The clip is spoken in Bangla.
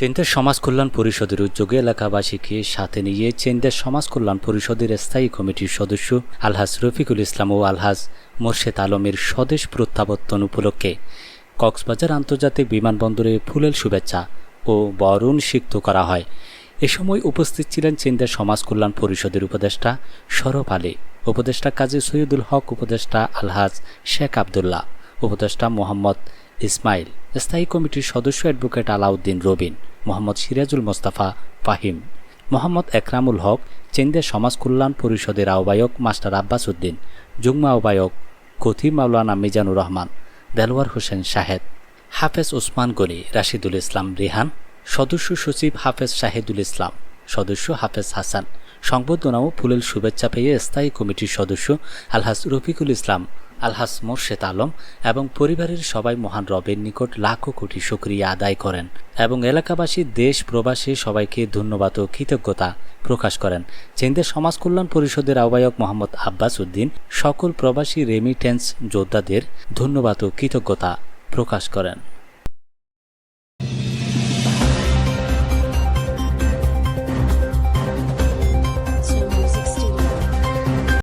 চেন্দের সমাজ কল্যাণ পরিষদের উদ্যোগে এলাকাবাসীকে সাথে নিয়ে চেন্দের সমাজ কল্যাণ পরিষদের স্থায়ী কমিটির সদস্য আলহাজ রফিকুল ইসলাম ও আলহাজ মোর্শেদ আলমের স্বদেশ প্রত্যাবর্তন উপলক্ষে কক্সবাজার আন্তর্জাতিক বিমানবন্দরে ফুলেল শুভেচ্ছা ও বরণ সিক্ত করা হয়। এ সময় উপস্থিত ছিলেন চেন্দের সমাজ কল্যাণ পরিষদের উপদেষ্টা শরফ আলী, উপদেষ্টা কাজী সৈয়দুল হক, উপদেষ্টা আলহাজ শেখ আবদুল্লাহ, উপদেষ্টা মোহাম্মদ ইসমাইল, স্থায়ী কমিটির সদস্য অ্যাডভোকেট আলাউদ্দিন রবিন। মোহাম্মদ সিরাজুল মোস্তাফা ফাহিম। মোহাম্মদ একরামুল হক চেন্দের সমাজ কল্যাণ পরিষদের আহ্বায়ক মাস্টার আব্বাস উদ্দিন, যুগ্ম আহ্বায়ক কথি মাওলানা মিজানুর রহমান, দেলওয়ার হোসেন শাহেদ, হাফেজ ওসমান গনি, রাশিদুল ইসলাম রিহান, সদস্য সচিব হাফেজ শাহেদুল ইসলাম, সদস্য হাফেজ হাসান সংবর্ধনা ও ফুলেল শুভেচ্ছা পেয়ে স্থায়ী কমিটির সদস্য আলহাজ রফিকুল ইসলাম আলহাস মোর্শেদ আলম এবং পরিবারের সবাই মহান রবের নিকট লাখো কোটি সুক্রিয়া আদায় করেন এবং এলাকাবাসী, দেশ, প্রবাসী সবাইকে ধন্যবাদ ও কৃতজ্ঞতা প্রকাশ করেন। চেন্দের সমাজ কল্যাণ পরিষদের আহ্বায়ক মোহাম্মদ আব্বাস উদ্দিন, সকল প্রবাসী, রেমিটেন্স যোদ্ধাদের ধন্যবাদ ও কৃতজ্ঞতা প্রকাশ করেন।